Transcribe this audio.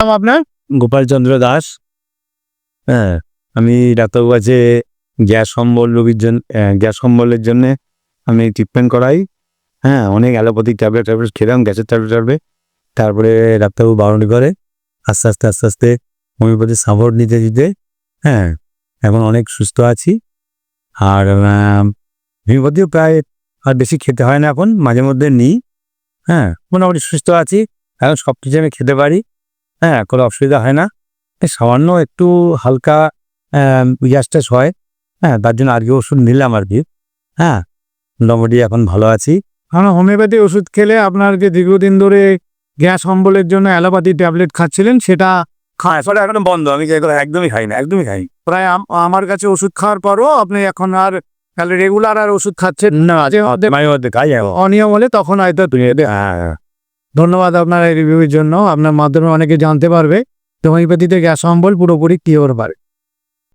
নাম আপনার? গোপালচন্দ্র দাস। হ্যাঁ আমি ডাক্তারবাবু কাছে গ্যাস সম্বল রোগীর জন্য গ্যাস সম্বলের জন্য আমি ট্রিটমেন্ট করাই। হ্যাঁ অনেক অ্যালোপ্যাথিক ট্যাবলেট ট্যাবলেট খেলাম, গ্যাসের ট্যাবলেট ট্যাবলেট তারপরে ডাক্তারবাবু বারণ করে, আস্তে আস্তে আস্তে আস্তে হোমিওপ্যাথি সাপোর্ট নিতে দিতে হ্যাঁ এখন অনেক সুস্থ আছি। আর হোমিওপ্যাথিও প্রায় আর বেশি খেতে হয় না এখন, মাঝে মধ্যে নিই। হ্যাঁ মোটামুটি সুস্থ আছি। এখন সব কিছু আমি খেতে পারি। হ্যাঁ কোনো অসুবিধা হয় না। এই সামান্য একটু হালকা গ্যাস ট্যাস হয়। হ্যাঁ তার জন্য আজকে ওষুধ নিলাম আর কি। হ্যাঁ মোটামুটি এখন ভালো আছি। কারণ হোমিওপ্যাথি ওষুধ খেলে আপনার যে দীর্ঘদিন ধরে গ্যাস অম্বলের জন্য অ্যালোপ্যাথি ট্যাবলেট খাচ্ছিলেন সেটা হ্যাঁ সেটা এখন বন্ধ। আমি একদমই খাই না একদমই খাই প্রায় আম- আমার কাছে ওষুধ খাওয়ার পরও আপনি এখন আর তাহলে রেগুলার আর ওষুধ খাচ্ছেন না। অনিয়ম হলে তখন হয়তো হ্যাঁ। ধন্যবাদ আপনার এই রিভিউর জন্য। আপনার মাধ্যমে অনেকে জানতে পারবে। হোমিওপ্যাথিতে গ্যাস অম্বল পুরোপুরি কিওর পারে।